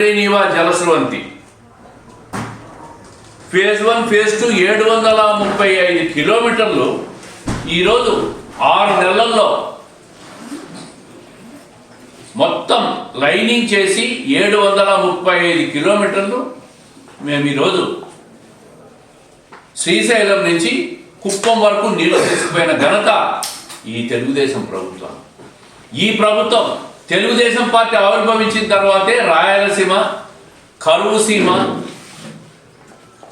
నీవా జలస్రవంతి. Phase one phase two ఏడు వందల ముప్పై ఐదు కిలోమీటర్లు ఈరోజు ఆరు నెలల్లో మొత్తం లైనింగ్ చేసి ఏడు వందల ముప్పై ఐదు కిలోమీటర్లు మేము ఈరోజు శ్రీశైలం నుంచి కుప్పం వరకు నీళ్ళు తీసుకుపోయిన ఘనత ఈ తెలుగుదేశం ప్రభుత్వం. ఈ ప్రభుత్వం తెలుగుదేశం పార్టీ ఆవిర్భవించిన తర్వాతే రాయలసీమ కరువు సీమ.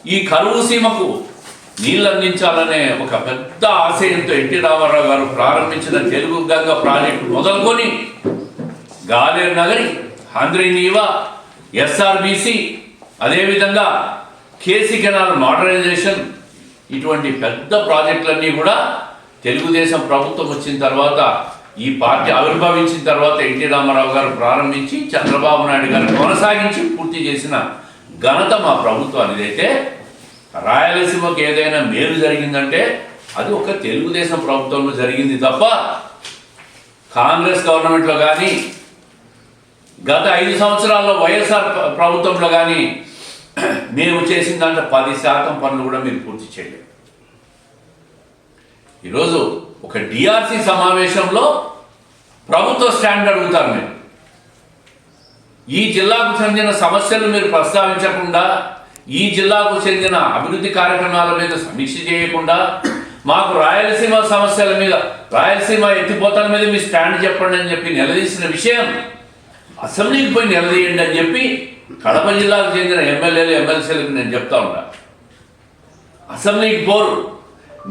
ఈ కరువు సీమకు నీళ్ళు అందించాలనే ఒక పెద్ద ఆశయంతో ఎన్టీ రామారావు గారు ప్రారంభించిన తెలుగు గంగ ప్రాజెక్టు మొదలుకొని గాలేరు నగరి హంద్రీ నీవ ఎస్ఆర్బిసి అదేవిధంగా కేసీ కెనాల్ మోడర్నైజేషన్ ఇటువంటి పెద్ద ప్రాజెక్టులన్నీ కూడా తెలుగుదేశం ప్రభుత్వం వచ్చిన తర్వాత ఈ పార్టీ ఆవిర్భవించిన తర్వాత ఎన్టీ రామారావు గారు ప్రారంభించి చంద్రబాబు నాయుడు గారు కొనసాగించి పూర్తి చేసిన ఘనత మా ప్రభుత్వానికి అయితే రాయలసీమకు ఏదైనా మేలు జరిగిందంటే అది ఒక తెలుగుదేశం ప్రభుత్వంలో జరిగింది తప్ప కాంగ్రెస్ గవర్నమెంట్లో కానీ గత ఐదు సంవత్సరాల్లో వైఎస్ఆర్ ప్రభుత్వంలో కానీ మేము చేసిన దాంట్లో పది శాతం పనులు కూడా మీరు పూర్తి చేయలేదు. ఈరోజు ఒక డిఆర్సీ సమావేశంలో ప్రభుత్వ స్టాండ్ అడుగుతాను నేను ఈ జిల్లాకు చెందిన సమస్యలు మీరు ప్రస్తావించకుండా ఈ జిల్లాకు చెందిన అభివృద్ధి కార్యక్రమాల మీద సమీక్ష చేయకుండా మాకు రాయలసీమ సమస్యల మీద రాయలసీమ ఎత్తిపోతల మీద మీ స్టాండ్ చెప్పండి అని చెప్పి నిలదీసిన విషయం అసెంబ్లీకి పోయి నిలదీయండి అని చెప్పి కడప జిల్లాకు చెందిన ఎమ్మెల్యేలు ఎమ్మెల్సీలకు నేను చెప్తా ఉన్నా. అసెంబ్లీకి పోరు.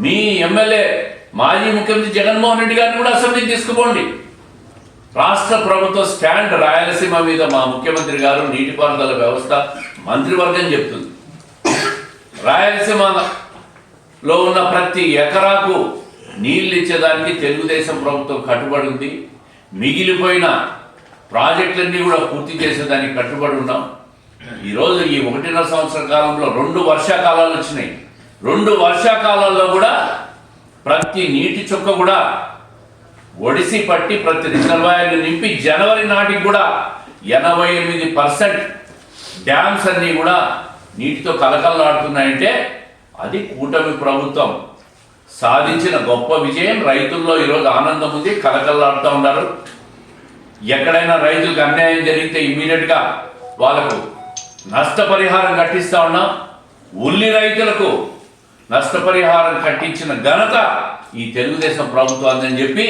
మీ ఎమ్మెల్యే మాజీ ముఖ్యమంత్రి జగన్మోహన్ రెడ్డి గారిని కూడా అసెంబ్లీకి తీసుకుపోండి. రాష్ట్ర ప్రభుత్వ స్టాండ్ రాయలసీమ మీద మా ముఖ్యమంత్రి గారు నీటిపారుదల వ్యవస్థ మంత్రివర్గం చెప్తుంది. రాయలసీమలో ఉన్న ప్రతి ఎకరాకు నీళ్ళు ఇచ్చేదానికి తెలుగుదేశం ప్రభుత్వం కట్టుబడి ఉంది. మిగిలిపోయిన ప్రాజెక్టులన్నీ కూడా పూర్తి చేసేదానికి కట్టుబడి ఉన్నాం. ఈరోజు ఈ ఒకటిన్నర సంవత్సర కాలంలో రెండు వర్షాకాలాలు వచ్చినాయి. రెండు వర్షాకాలాల్లో కూడా ప్రతి నీటి చుక్క కూడా ఒడిసి పట్టి ప్రతి రిజర్వాయర్లు నింపి జనవరి నాటికి కూడా ఎనభై ఎనిమిది పర్సెంట్ డ్యామ్స్ అన్నీ కూడా నీటితో కలకలలాడుతున్నాయంటే అది కూటమి ప్రభుత్వం. సాధించిన గొప్ప విజయం. రైతుల్లో ఈరోజు ఆనందం ఉంది. కలకలలాడుతూ ఉన్నారు. ఎక్కడైనా రైతులకు అన్యాయం జరిగితే ఇమ్మీడియట్గా వాళ్ళకు నష్టపరిహారం కట్టిస్తా ఉన్నాం. ఉల్లి రైతులకు నష్టపరిహారం కట్టించిన ఘనత ఈ తెలుగుదేశం ప్రభుత్వం అని చెప్పి